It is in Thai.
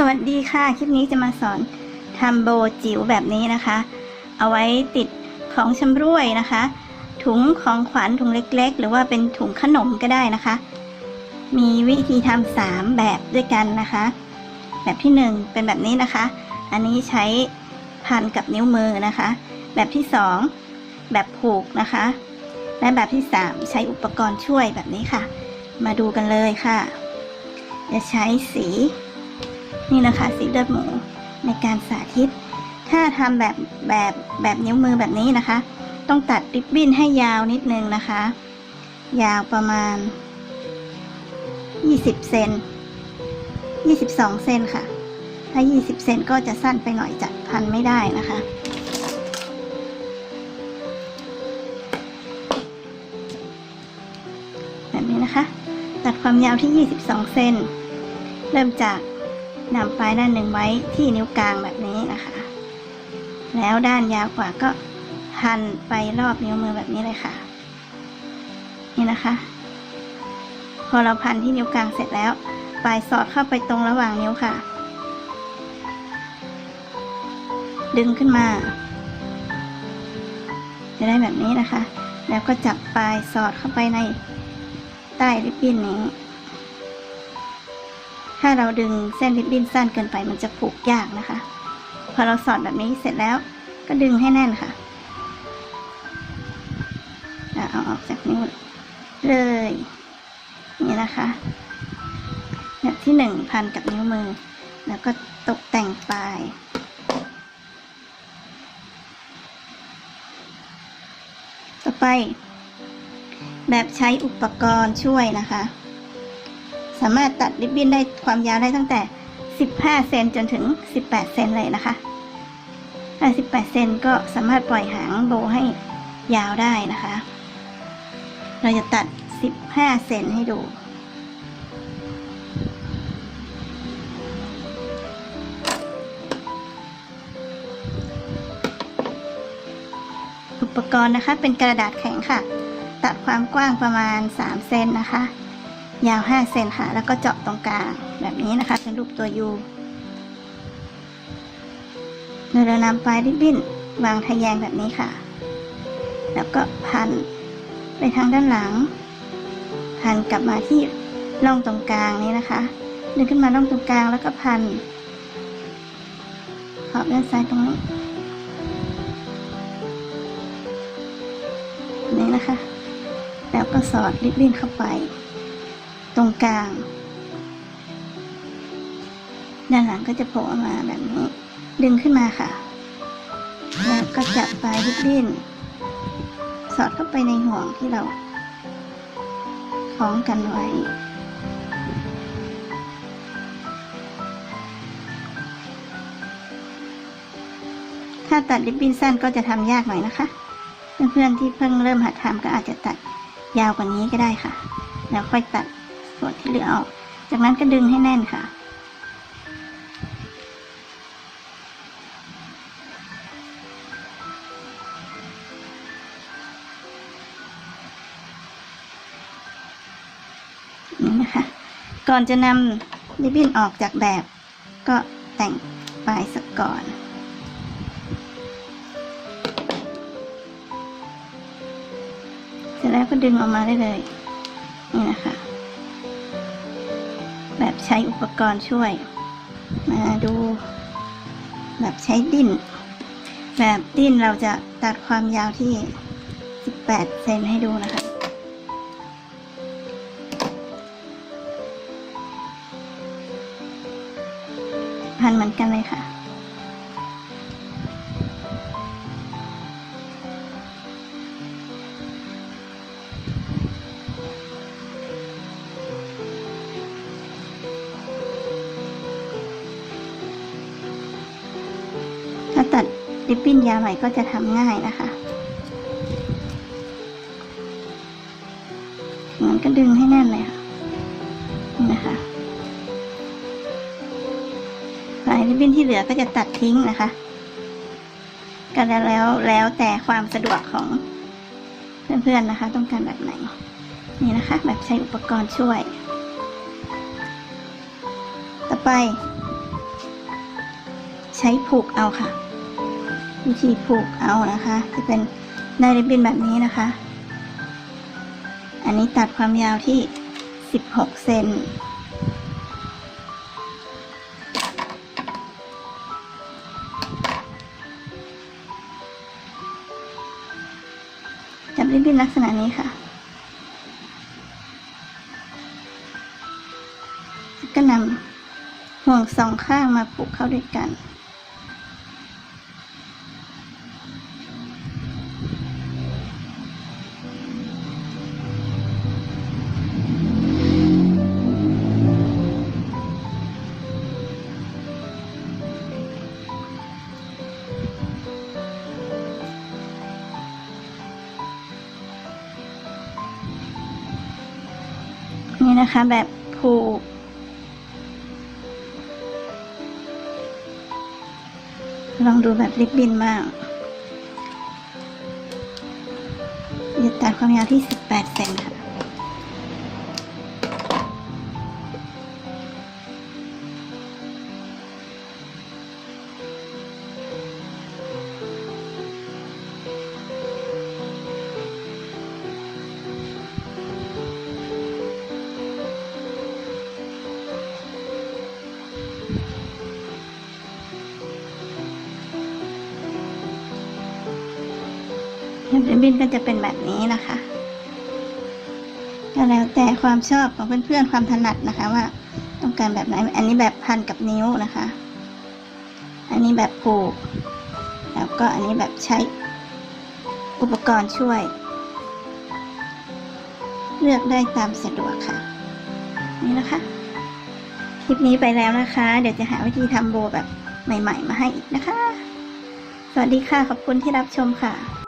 สวัสดีค่ะ คลิปนี้จะมาสอนทำโบจิ๋วแบบนี้นะคะ เอาไว้ติดของชำร่วยนะคะ ถุงของขวัญถุงเล็กๆ หรือว่าเป็นถุงขนมก็ได้นะคะ มีวิธีทำสามแบบด้วยกันนะคะ แบบที่หนึ่งเป็นแบบนี้นะคะ อันนี้ใช้พันกับนิ้วมือนะคะ แบบที่สองแบบผูกนะคะ และแบบที่สามใช้อุปกรณ์ช่วยแบบนี้ค่ะ มาดูกันเลยค่ะ จะใช้สี นี่นะคะสีเลือดหมูในการสาธิต ถ้าทำแบบแบบแบบนิ้วมือแบบนี้นะคะ ต้องตัดริบบิ้นให้ยาวนิดนึงนะคะ ยาวประมาณ 20 เซน 22 เซนค่ะ ถ้า 20 เซนก็จะสั้นไปหน่อยจะพันไม่ได้นะคะแบบนี้นะคะ ตัดความยาวที่ 22 เซน เริ่มจาก นำปลายด้านหนึ่งไว้ที่นิ้วกลางแบบนี้นะคะ แล้วด้านยาวกว่าก็พันไปรอบนิ้วมือแบบนี้เลยค่ะ นี่นะคะ พอเราพันที่นิ้วกลางเสร็จแล้ว ปลายสอดเข้าไปตรงระหว่างนิ้วค่ะ ดึงขึ้นมา จะได้แบบนี้นะคะ แล้วก็จับปลายสอดเข้าไปในใต้ริบบิ้นนี้ ถ้าเราดึงเส้นริบบิ้นสั้นเกินไปมันจะผูกยากนะคะ พอเราสอดแบบนี้เสร็จแล้วก็ดึงให้แน่นค่ะอะเอาออกจากนิ้วเลยนี่นะคะแบบที่หนึ่งพันกับนิ้วมือ แล้วก็ตกแต่งปลายต่อไป แบบใช้อุปกรณ์ช่วยนะคะ สามารถตัดริบบิ้นได้ความยาวได้ตั้งแต่ 15 เซนจนถึง 18 เซนเลยนะคะถ้า18 เซนก็สามารถปล่อยหางโบให้ยาวได้นะคะ เราจะตัด 15 เซนให้ดูอุปกรณ์นะคะเป็นกระดาษแข็งค่ะ ตัดความกว้างประมาณ 3 เซนนะคะ ยาว 5 เซนค่ะ แล้วก็เจาะตรงกลางแบบนี้นะคะ เป็นรูปตัวยูเรานำปลายริบบิ้นวางทะแยงแบบนี้ค่ะ แล้วก็พันไปทางด้านหลัง พันกลับมาที่ร่องตรงกลางนี้นะคะดึงขึ้นมาร่องตรงกลางแล้วก็พันขอบด้านซ้ายตรงนี้นี่นะคะ แล้วก็สอดริบบิ้นเข้าไป ตรงกลาง ด้านหลังก็จะโผล่มาแบบนี้ ดึงขึ้นมาค่ะ แล้วก็จับปลายริบบิ้น สอดเข้าไปในห่วงที่เราคล้องกันไว้ ถ้าตัดริบบิ้นสั้นก็จะทำยากหน่อยนะคะ เพื่อนๆที่เพิ่งเริ่มหัดทำก็อาจจะตัดยาวกว่านี้ก็ได้ค่ะ แล้วค่อยตัด ส่วนที่เหลือออก จากนั้นก็ดึงให้แน่นค่ะ นี่นะคะ ก่อนจะนำริบบิ้นออกจากแบบ ก็แต่งปลายสักก่อนเสร็จแล้วก็ดึงออกมาได้เลย นี่นะคะ ใช้อุปกรณ์ช่วย มาดู แบบใช้ดิ้น แบบดิ้นเราจะตัดความยาวที่ 18 เซนให้ดูนะคะพันเหมือนกันเลยค่ะ ถ้าตัดริบบิ้นยาวหน่อยก็จะทำง่ายนะคะมันก็ดึงให้แน่นเลยค่ะนี่นะคะลายริบบิ้นที่เหลือก็จะตัดทิ้งนะคะ ก็แล้วแล้วแล้วแต่ความสะดวกของเพื่อนๆนะคะ ต้องการแบบไหน นี่นะคะ แบบใช้อุปกรณ์ช่วย ต่อไป ใช้ผูกเอาค่ะ วิธีผูกเอานะคะจะเป็นได้ริบบิ้นแบบนี้นะคะ อันนี้ตัดความยาวที่ 16 เซนจับริบบิ้นลักษณะนี้ค่ะ ก็นำห่วงสองข้างมาผูกเข้าด้วยกัน นี่นะคะแบบผูกลองดูแบบริบบินบ้างยึดตัดความยาวที่ 18เซนค่ะ ริบบิ้นก็จะเป็นแบบนี้นะคะก็แล้วแต่ความชอบของเพื่อนๆความถนัดนะคะว่า ต้องการแบบไหน อันนี้แบบพันกับนิ้วนะคะ อันนี้แบบผูก แล้วก็อันนี้แบบใช้อุปกรณ์ช่วย เลือกได้ตามสะดวกค่ะ นี่นะคะ คลิปนี้ไปแล้วนะคะ เดี๋ยวจะหาวิธีทำโบแบบใหม่ ๆ มาให้อีกนะคะ สวัสดีค่ะ ขอบคุณที่รับชมค่ะ